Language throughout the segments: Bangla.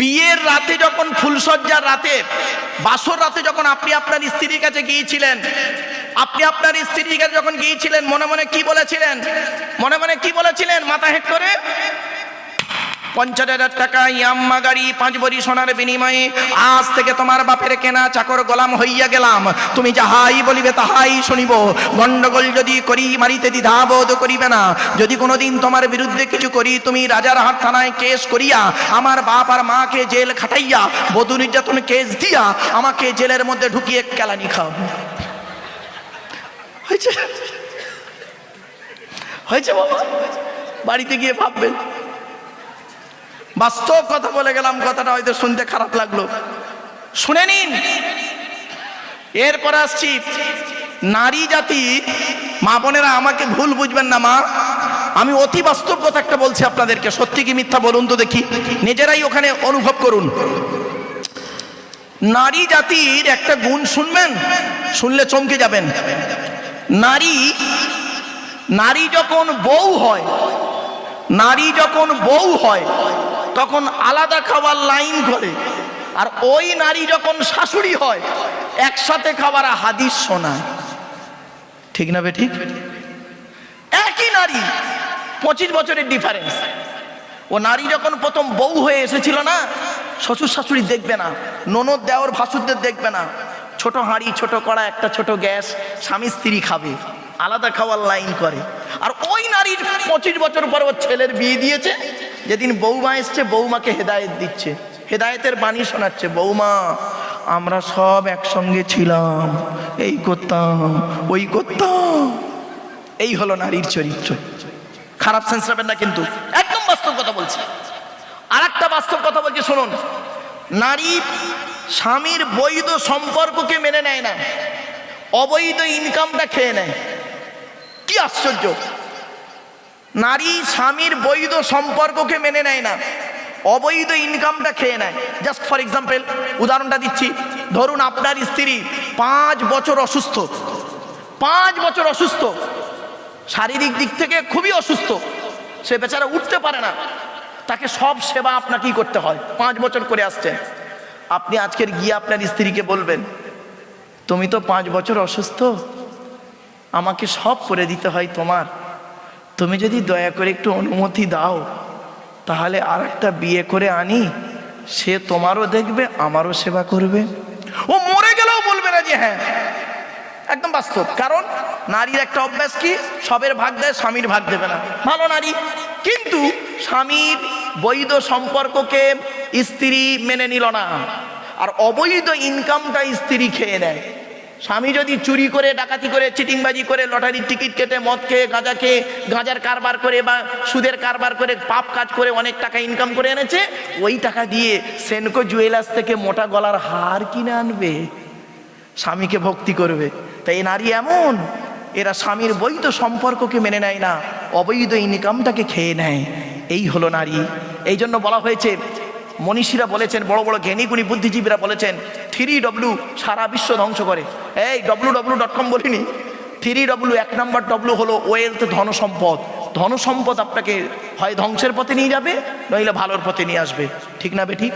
বিয়ের রাতে যখন ফুলসজ্জার রাতে, বাসর রাতে যখন আপনি আপনার স্ত্রীর কাছে গিয়েছিলেন, আপনি আপনার স্ত্রীর কাছে যখন গিয়েছিলেন, মনে মনে কি বলেছিলেন? মনে মনে কি বলেছিলেন মাথা হেঁট করে? পঞ্চাশ হাজার টাকা ইয়াম্মা গাড়ি পাঁচ বড়ি সোনার বিনিময়ে আজ থেকে তোমার বাপের কেনা চাকর গোলাম হইয়া গেলাম। তুমি যাহাই বলিবে তাহাই শুনিব। গন্ডগোল যদি করি মারিতে দ্বিধাবোধ করিবে না। যদি কোনোদিন তোমার বিরুদ্ধে কিছু করি, তুমি রাজার হাট থানায় কেস করিয়া আমার বাপ আর মাকে জেল খাটাইয়া, বধূ নির্যাতন কেস দিয়া আমাকে জেলের মধ্যে ঢুকিয়ে কেলানি খাও। হয়েছে? হয়েছে বাবা? বাড়িতে গিয়ে ভাববেন। বাস্তব কথা বলে গেলাম, কথাটা হয়তো শুনতে খারাপ লাগল। শুনে নিন। এরপর আসছি। নারী জাতি, মা বোনেরা, আমাকে ভুল বুঝবেন না, মা। আমি অতি বাস্তব কথা একটা বলছি আপনাদেরকে, সত্যি কি মিথ্যা বলুন তো দেখি। নিজেরাই ওখানে অনুভব করুন। নারী জাতির একটা গুণ শুনবেন, শুনলে চমকে যাবেন। নারী নারী যখন বউ হয়, নারী যখন বউ হয় তখন আলাদা খাবার লাইন করে আর ওই নারী যখন শাশুড়ি হয়, একসাথে খাবার হাদিস শোনায়। ঠিক না বে ঠিক? একই নারী, পঁচিশ বছরের ডিফারেন্স ও নারী যখন প্রথম বউ হয়ে এসেছিল না, শ্বশুর শাশুড়ি দেখবে না, ননদ দেওয়ার ভাসুরদের দেখবে না। ছোট হাঁড়ি, ছোট কড়া, একটা ছোট গ্যাস, স্বামী স্ত্রী খাবে। আলাদা খাওয়ার লাইন করে। আর ওই নারীর পঁচিশ বছর পর ওর ছেলের বিয়ে দিয়েছে যেদিন বৌমা এসছে, বৌমাকে হেদায়েত দিচ্ছে। হেদায়েতের বাণী শোনাচ্ছে, বৌমা, আমরা সব একসঙ্গে ছিলাম, এই করতাম, ওই করতাম। এই হলো নারীর চরিত্র। খারাপ সেন্স নেবেন না কিন্তু। একদম বাস্তব কথা বলছি। আর একটা বাস্তব কথা বলছি, শুনুন। নারী স্বামীর বৈধ সম্পর্ককে মেনে নেয় না। অবৈধ ইনকামটা খেয়ে নেয়। কি আশ্চর্য! নারী স্বামীর বৈধ সম্পর্ককে মেনে নেয় না, অবৈধ ইনকামটা খেয়ে নেয়। জাস্ট ফর এক্সাম্পল উদাহরণটা দিচ্ছি। ধরুন আপনার স্ত্রী পাঁচ বছর অসুস্থ। পাঁচ বছর অসুস্থ। শারীরিক দিক থেকে খুবই অসুস্থ। সে বেচারা উঠতে পারে না। তাকে সব সেবা আপনাকেই করতে হয়। পাঁচ বছর করে আসছেন। আপনি আজকের গিয়ে আপনার স্ত্রীকে বলবেন, তুমি তো পাঁচ বছর অসুস্থ। আমাকে সব করে দিতে হয় তোমার। তুমি যদি দয়া করে একটু অনুমতি দাও, তাহলে আর একটা বিয়ে করে আনি। সে তোমারও দেখবে, আমারও সেবা করবে। ও মরে গেলেও বলবে না যে হ্যাঁ। একদম বাস্তব। কারণ নারীর একটা অভ্যাস কি? সবের ভাগ দেয়, স্বামীর ভাগ দেবে না। ভালো নারী। কিন্তু স্বামীর বৈধ সম্পর্ককে স্ত্রী মেনে নিল না। আর অবৈধ ইনকামটা স্ত্রী খেয়ে নেয়। স্বামী যদি চুরি করে, ডাকাতি করে, চিটিংবাজি করে, লটারির টিকিট কেটে, মদ খেয়ে, গাঁজা খেয়ে, গাঁজার কারবার করে বা সুদের কারবার করে, পাপ কাজ করে অনেক টাকা ইনকাম করে এনেছে, ওই টাকা দিয়ে সেনকো জুয়েলার্স থেকে মোটা গলার হার কিনে আনবে। স্বামীকে ভক্তি করবে। তাই নারী এমন, এরা স্বামীর বৈধ সম্পর্ককে মেনে নেয় না, অবৈধ ইনকামটাকে খেয়ে নেয়। এই হলো নারী। এই জন্য বলা হয়েছে, মনীষীরা বলেছেন, বড় বড় জ্ঞানীগুণী বুদ্ধিজীবীরা বলেছেন থ্রি ডব্লু সারা বিশ্ব ধ্বংস করে। এই ডব্লু ডব্লু ডট কম বলিনি। থ্রি ডব্লু এক নম্বর ডব্লু হলো ওয়েলথ ধন সম্পদ ধন সম্পদ আপনাকে হয় ধ্বংসের পথে নিয়ে যাবে, নইলে ভালোর পথে নিয়ে আসবে। ঠিক না বে ঠিক?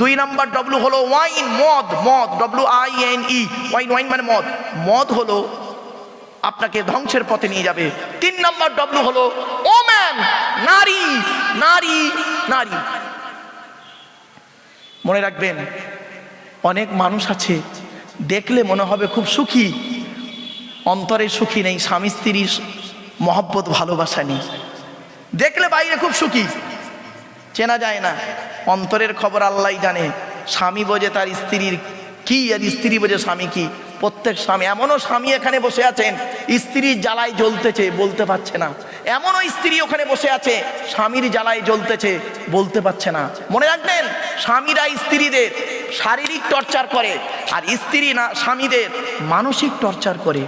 দুই নাম্বার ডব্লু হলো ওয়াইন মদ মদ W I N E wine wine মানে মদ। মদ হলো আপনাকে ধ্বংসের পথে নিয়ে যাবে। তিন নাম্বার ডব্লু হলো ওম্যান নারী নারী নারী। মনে রাখবেন অনেক মানুষ আছে, দেখলে মনে হবে খুব সুখী। অন্তরে সুখী নেই, স্বামী স্ত্রীর মহব্বত, ভালোবাসা নেই। দেখলে বাইরে খুব সুখী। চেনা যায় না, অন্তরের খবর আল্লাহ জানে, স্বামী বোঝে তার স্ত্রীর কি আর স্ত্রী বোঝে স্বামী কি। প্রত্যেক স্বামী, এমনও স্বামী এখানে বসে আছেন স্ত্রীর জ্বালায় জ্বলতেছে, বলতে পারছে না। এমনও স্ত্রী ওখানে বসে আছে, স্বামীর জ্বালায় জ্বলতেছে, বলতে পারছে না। মনে রাখবেন, স্বামীরা স্ত্রীদের শারীরিক টর্চার করে আর স্ত্রী না, স্বামীদের মানসিক টর্চার করে।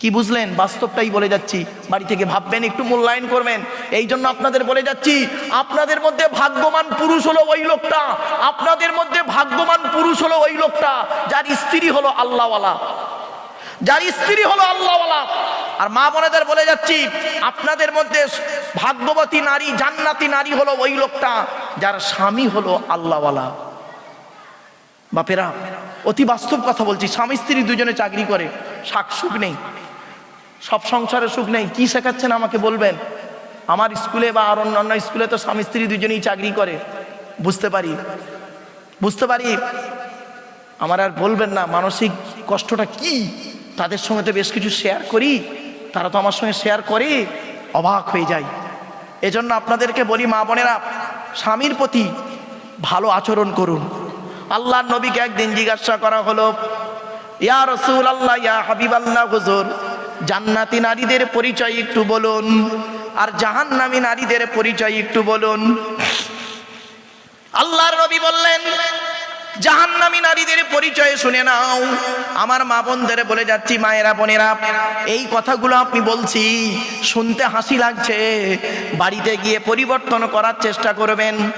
কি বুঝলেন? বাস্তবটাই বলে যাচ্ছি। বাড়ি থেকে ভাববেন, একটু মূল্যায়ন করবেন। এই জন্য আপনাদের বলে যাচ্ছি, আপনাদের মধ্যে ভাগ্যবান পুরুষ হলো ওই লোকটা। আপনাদের মধ্যে ভাগ্যবান পুরুষ হলো ওই লোকটা। যার স্ত্রী হলো আল্লাহওয়ালা। যার স্ত্রী হলো আল্লাহওয়ালা। আর মা বোনেদের বলে যাচ্ছি, আপনাদের মধ্যে ভাগ্যবতী নারী, জান্নাতি নারী হলো ওই লোকটা, যার স্বামী হলো আল্লাহওয়ালা। বাপেরা, অতি বাস্তব কথা বলছি, স্বামী স্ত্রী দুজনে চাকরি করে, শাক সুখ নেই, সব সংসারে সুখ নেই, কি শেখাচ্ছেন আমাকে বলবেন? আমার স্কুলে বা আর অন্যান্য স্কুলে তো স্বামী স্ত্রী দুজনেই চাকরি করে, বুঝতে পারি বুঝতে পারি, আমার আর বলবেন না, মানসিক কষ্টটা কি? তাদের সঙ্গে তো বেশ কিছু শেয়ার করি, তারা তো আমার সঙ্গে শেয়ার করে, অবাক হয়ে যায়। এজন্য আপনাদেরকে বলি, মা বোনেরা, স্বামীর প্রতি ভালো আচরণ করুন। আল্লাহর নবীকে একদিন জিজ্ঞাসা করা হলো, ইয়া রসুল আল্লাহ ইয়া হাবিব আল্লাহ হুজুর, জান্নাতি নারীদের পরিচয় একটু বলুন আর জাহান্নামী নারীদের পরিচয় একটু বলুন। আল্লাহর নবী বললেন, জাহান্নামী নারীদের পরিচয় শুনে নাও। আমার মা বোনদের বলে যাচ্ছি, মায়েরা, বোনেরা, এই কথাগুলো আপনি বলছি, শুনতে হাসি লাগছে। বাড়িতে গিয়ে পরিবর্তন করার চেষ্টা করবেন।